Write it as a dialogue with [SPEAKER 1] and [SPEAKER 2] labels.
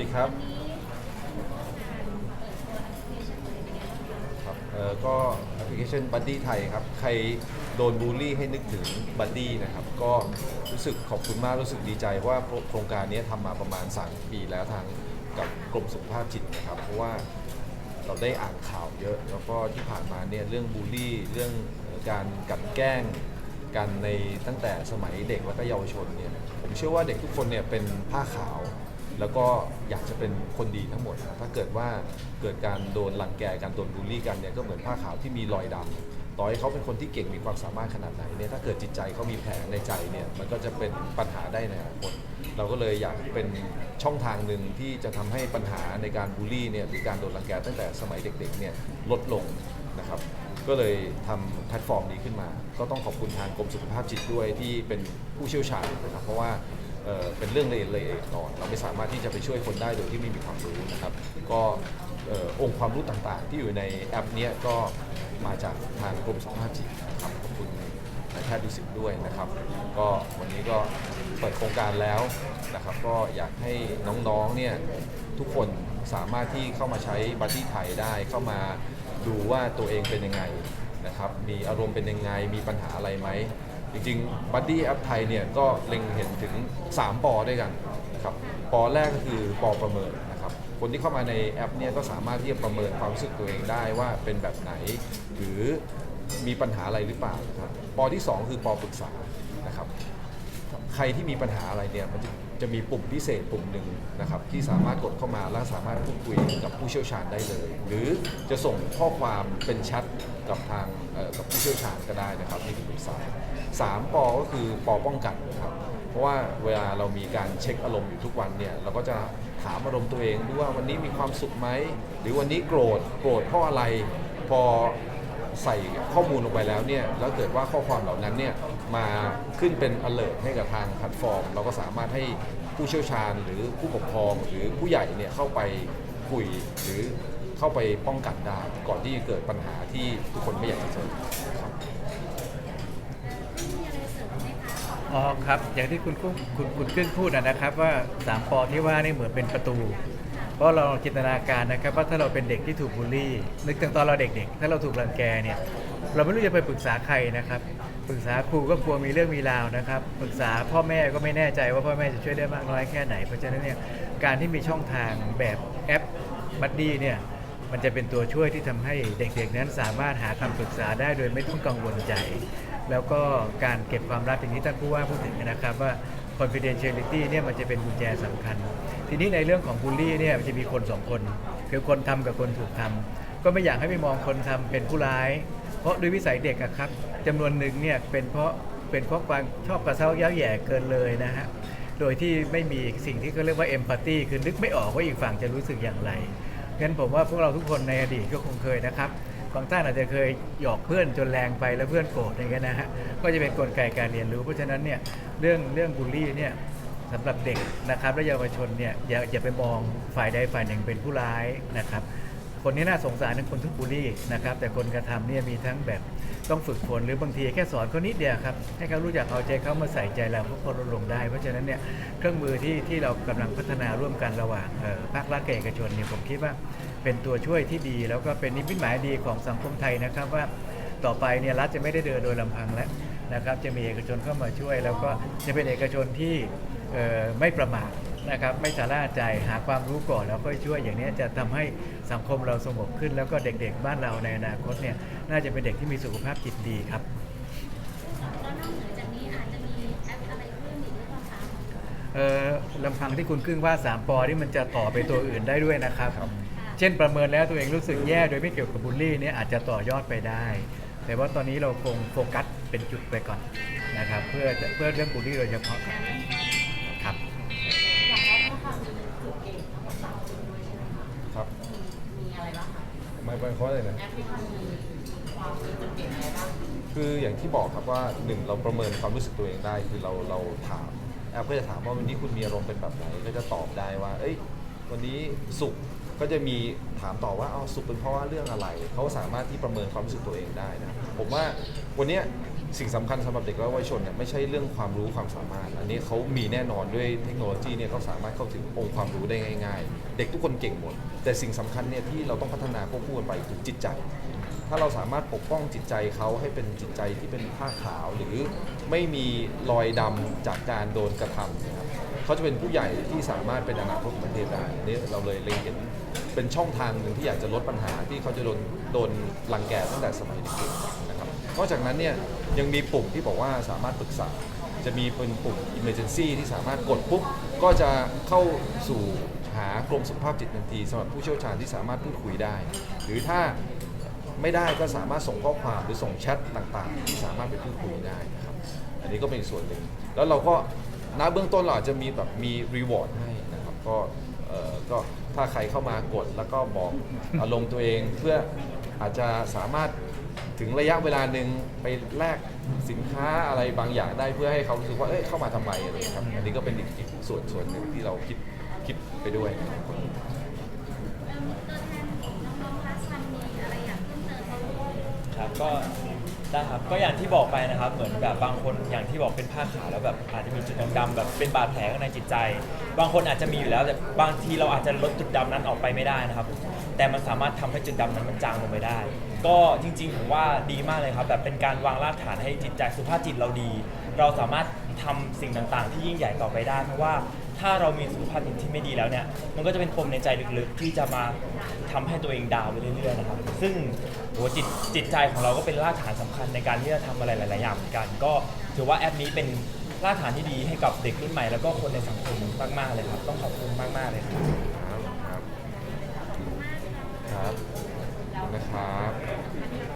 [SPEAKER 1] ดีครับครับเอ่อก็แอปพลิเคชัน Buddy ไทยครับ ใครโดนบูลลี่ให้นึกถึง Buddy นะครับ ก็รู้สึกขอบคุณมากรู้สึกดีใจว่าโครงการนี้ทำมาประมาณ 3 ปีแล้วทางกับกรมสุขภาพจิตนะครับ เพราะว่าเราได้อ่านข่าวเยอะ แล้วก็ที่ผ่านมาเนี่ยเรื่องบูลลี่เรื่องการกลันแกล้งกันในตั้งแต่สมัยเด็กแล้วก็เยาวชนเนี่ยผมเชื่อว่าเด็กทุกคนเนี่ยเป็นผ้าขาว แล้วก็อยากจะเป็นคนดีทั้งหมดนะถ้าเกิดว่าเกิดการโดนรังแกการโดนบูลลี่กันเนี่ยก็เหมือนผ้าขาวที่มีรอยดำต่อให้เขาเป็นคนที่เก่งมีความสามารถขนาดไหนเนี่ยถ้าเกิดจิตใจเขามีแผลในใจเนี่ยมันก็จะเป็นปัญหาได้ในอนาคตเราก็เลยอยากเป็นช่องทางหนึ่งที่จะทำให้ปัญหาในการบูลลี่เนี่ยหรือการโดนรังแกตั้งแต่สมัยเด็กๆเนี่ยลดลงนะครับก็เลยทำแพลตฟอร์มนี้ขึ้นมา ก็ต้องขอบคุณทางกรมสุขภาพจิตด้วยที่เป็นผู้เชี่ยวชาญนะครับ เพราะว่า เอ่อเป็นเรื่องละเอียดละเอียดอ่อนเราไม่สามารถที่จะไปช่วยคนได้โดยที่ไม่มีความรู้นะครับ ก็เอ่อองค์ความรู้ต่างๆ ที่อยู่ในแอปเนี้ยก็มาจากทางกรมสุขภาพจิตนะครับขอบคุณนายแพทย์ดุสิตด้วยนะครับ ก็วันนี้ก็เปิดโครงการแล้วนะครับ ก็อยากให้น้องๆเนี่ยทุกคนสามารถที่เข้ามาใช้บัตตี้ไทยได้เข้ามาดูว่าตัวเองเป็นยังไงนะครับ มีอารมณ์เป็นยังไง มีปัญหาอะไรไหม จริงๆบัดดี้แอปไทยเนี่ยก็เล็งเห็นถึง 3ปอด้วยกันนะครับปอแรกก็คือปอประเมินนะครับคนที่เข้ามาในแอปเนี่ยก็สามารถที่จะประเมินความรู้สึกตัวเองได้ว่าเป็นแบบไหน หรือมีปัญหาอะไรหรือเปล่าครับปอที่ 2 คือปอปรึกษานะครับ ใครที่มีปัญหาอะไรเนี่ยมันจะจะมีปุ่มพิเศษปุ่มหนึ่งนะครับที่สามารถกดเข้ามาแล้วสามารถพูดคุยกับผู้เชี่ยวชาญได้เลย หรือจะส่งข้อความเป็นแชทกับทางกับผู้เชี่ยวชาญก็ได้นะครับนี่คือปรึกษาสามปอก็คือปอป้องกันนะครับเพราะว่าเวลาเรามีการเช็คอารมณ์อยู่ทุกวันเนี่ยเราก็จะถามอารมณ์ตัวเองดูว่าวันนี้มีความสุขไหมหรือวันนี้โกรธโกรธเพราะอะไรพอใส่ข้อมูลลงไปแล้วเนี่ยแล้วเกิดว่าข้อความเหล่านั้นเนี่ย มาขึ้นเป็น alert ให้กับทางแพลตฟอร์ม เราก็สามารถให้ผู้เชี่ยวชาญหรือผู้ปกครองหรือผู้ใหญ่เนี่ยเข้าไปคุยหรือเข้าไปป้องกันได้ ก่อนที่จะเกิดปัญหาที่ทุกคนไม่อยากจะเจอครับ
[SPEAKER 2] อ๋อครับ อย่างที่คุณกุ้งคุณคุณขึ้นพูดนะนะครับว่าสามปอที่ว่านี่เหมือนเป็นประตู เพราะเราจินตนาการนะครับว่าถ้าเราเป็นเด็กที่ถูกบูลลี่ นึกถึงตอนเราเด็กๆ ถ้าเราถูกรังแกเนี่ยเราไม่รู้จะไปปรึกษาใครนะครับ ปรึกษาครูก็กลัวมีเรื่องมีราวนะครับปรึกษาพ่อแม่ก็ไม่แน่ใจว่าพ่อแม่จะช่วยได้มากน้อยแค่ไหน เพราะฉะนั้นเนี่ยการที่มีช่องทางแบบแอปบัดดี้เนี่ยมันจะเป็นตัวช่วยที่ทำให้เด็กๆ นั้นสามารถหาคำปรึกษาได้โดยไม่ต้องกังวลใจ แล้วก็การเก็บความลับอย่างนี้ท่านผู้ว่าพูดถึงนะครับว่า confidentiality เนี่ยมันจะเป็นกุญแจสำคัญ ทีนี้ในเรื่องของบูลลี่เนี่ยมันจะมีคนสองคน คือคนทำกับคนถูกทำก็ไม่อยากให้ไปมองคนทำเป็นผู้ร้าย เพราะด้วยวิสัยเด็กอะครับ จำนวนหนึ่งเนี่ยเป็นเพราะเป็นเพราะความชอบกระเซ้าเย้าแย่เกินเลยนะฮะโดยที่ไม่มีสิ่งที่เขาเรียกว่าเอมพัตตีคือนึกไม่ออกว่าอีกฝั่งจะรู้สึกอย่างไรงั้นผมว่าพวกเราทุกคนในอดีตก็คงเคยนะครับบางท่านอาจจะเคยหยอกเพื่อนจนแรงไปแล้วเพื่อนโกรธอย่างเงี้ยนะฮะก็จะเป็นกลไกการเรียนรู้ เพราะฉะนั้นเนี่ยเรื่องเรื่องบูลลี่เนี่ยสำหรับเด็กนะครับและเยาวชนเนี่ยอย่าอย่าไปมองฝ่ายใดฝ่ายหนึ่งเป็นผู้ร้ายนะครับคนนี้น่าสงสารทั้งคนทุกบูลลี่นะครับแต่คนกระทำเนี่ยมีทั้งแบบ ต้องฝึกฝนหรือบางทีแค่สอนเขานิดเดียวครับให้เขารู้จักเอาใจเขามาใส่ใจเราพวกเขาลดลงได้ เพราะฉะนั้นเนี่ยเครื่องมือที่ที่เรากำลังพัฒนาร่วมกันระหว่างภาครัฐกับเอกชนเนี่ยผมคิดว่าเป็นตัวช่วยที่ดี แล้วก็เป็นนิมิตหมายดีของสังคมไทยนะครับว่าต่อไปเนี่ยรัฐจะไม่ได้เดินโดยลำพังแล้วนะครับจะมีเอกชนเข้ามาช่วย แล้วก็จะเป็นเอกชนที่ไม่ประมาท นะครับไม่ชะล่าใจหาความรู้ก่อนแล้วค่อยช่วยอย่างนี้จะทำให้สังคมเราสงบขึ้น แล้วก็เด็กๆบ้านเราในอนาคตเนี่ยน่าจะเป็นเด็กที่มีสุขภาพจิตดีครับ
[SPEAKER 3] แล้วนอกเหนือจากนี้อาจจะมีแอปอะไรเพิ่มอีกหรือเปล่าคะ
[SPEAKER 2] เอ่อลำพังที่คุณครึ่งว่า 3ปอที่มันจะต่อไปตัวอื่นได้ด้วยนะครับ
[SPEAKER 1] ครับ
[SPEAKER 2] เช่นประเมินแล้วตัวเองรู้สึกแย่โดยไม่เกี่ยวกับบูลลี่เนี่ยอาจจะต่อยอดไปได้ แต่ว่าตอนนี้เราคงโฟกัสเป็นจุดไปก่อนนะครับ เพื่อเพื่อเรื่องบูลลี่โดยเฉพาะ
[SPEAKER 4] ว่า
[SPEAKER 1] อะไรนะ
[SPEAKER 4] แอปที่มันมีความมีจุดเด่นอะไรบ้าง
[SPEAKER 1] คืออย่างที่บอกครับว่าหนึ่งเราประเมินความรู้สึกตัวเองได้ คือเราเราถามแอปก็จะถามว่าวันนี้คุณมีอารมณ์เป็นแบบไหนก็จะตอบได้ว่า เอ้ย วันนี้สุขก็จะมีถามต่อว่าเอาสุขเป็นเพราะว่าเรื่องอะไร เขาสามารถที่ประเมินความรู้สึกตัวเองได้นะผมว่าวันเนี้ย สิ่งสำคัญสำหรับเด็กและเยาวชนเนี่ยไม่ใช่เรื่องความรู้ความสามารถ อันนี้เขามีแน่นอนด้วยเทคโนโลยีเนี่ยเขาสามารถเข้าถึงองค์ความรู้ได้ง่าย ๆ เด็กทุกคนเก่งหมด แต่สิ่งสำคัญเนี่ยที่เราต้องพัฒนาควบคู่กันไปคือจิตใจ ถ้าเราสามารถปกป้องจิตใจเขาให้เป็นจิตใจที่เป็นผ้าขาว หรือไม่มีรอยดำจากการโดนกระทำนะครับเขาจะเป็นผู้ใหญ่ที่สามารถเป็นอนาคตของประเทศได้อันนี่เราเลยเล็งเห็น เป็นช่องทางหนึ่งที่อยากจะลดปัญหาที่เขาจะโดนโดนรังแกตั้งแต่สมัยเด็กๆนะครับนอกจากนั้นเนี่ยยังมีปุ่มที่บอกว่าสามารถปรึกษา จะมีเป็นปุ่ม emergency ที่สามารถกดปุ๊บก็จะเข้าสู่หากรมสุขภาพจิตทันทีสำหรับผู้เชี่ยวชาญที่สามารถพูดคุยได้ หรือถ้าไม่ได้ก็สามารถส่งข้อความหรือส่งแชทต่างๆ ที่สามารถไปพูดคุยได้นะครับอันนี้ก็เป็นส่วนหนึ่ง แล้วเราก็ณเบื้องต้นเราอาจจะมีแบบมีรีวอร์ดให้นะครับก็เอ่อก็ ถ้าใครเข้ามากดแล้วก็บอกอารมณ์ตัวเองเพื่ออาจจะสามารถถึงระยะเวลาหนึ่งไปแลกสินค้าอะไรบางอย่างได้เพื่อให้เขารู้สึกว่าเอ้ยเข้ามาทำไมอะไรอย่างเงี้ยครับอันนี้ก็เป็นอีกอีกส่วนส่วนหนึ่งที่เราคิดคิดไปด้วยนะครับ
[SPEAKER 3] เอิ่มตัวแทนของน้องๆคลาสวันมีอะไรอยากเพิ่มเติมไหม
[SPEAKER 5] ครับก็ ได้ครับ ก็อย่างที่บอกไปนะครับ เหมือนแบบบางคนอย่างที่บอกเป็นผ้าขาวแล้วแบบอาจจะมีจุดดำๆแบบเป็นบาดแผลข้างในจิตใจ บางคนอาจจะมีอยู่แล้วแต่บางทีเราอาจจะลดจุดดำนั้นออกไปไม่ได้นะครับ แต่มันสามารถทำให้จุดดำนั้นมันจางลงไปได้ ก็จริงๆผมว่าดีมากเลยครับ แบบเป็นการวางรากฐานให้จิตใจสุขภาพจิตเราดี เราสามารถทำสิ่งต่างๆ ที่ยิ่งใหญ่ต่อไปได้ เพราะว่า ถ้าเรามีสุขภาพจิตที่ไม่ดีแล้วเนี่ย มันก็จะเป็นปมในใจลึกๆ ที่จะมาทำให้ตัวเองดาวน์ไปเรื่อยๆนะครับ ซึ่งโหจิตจิตใจของเราก็เป็นรากฐานสำคัญในการที่จะทำอะไรหลายๆอย่างเหมือนกัน ก็ถือว่าแอปนี้เป็นรากฐานที่ดีให้กับเด็กรุ่นใหม่แล้วก็คนในสังคมมากๆเลยครับ ต้องขอบคุณมากๆเลย
[SPEAKER 1] ครับ ครับ ครับขอบคุณนะครับ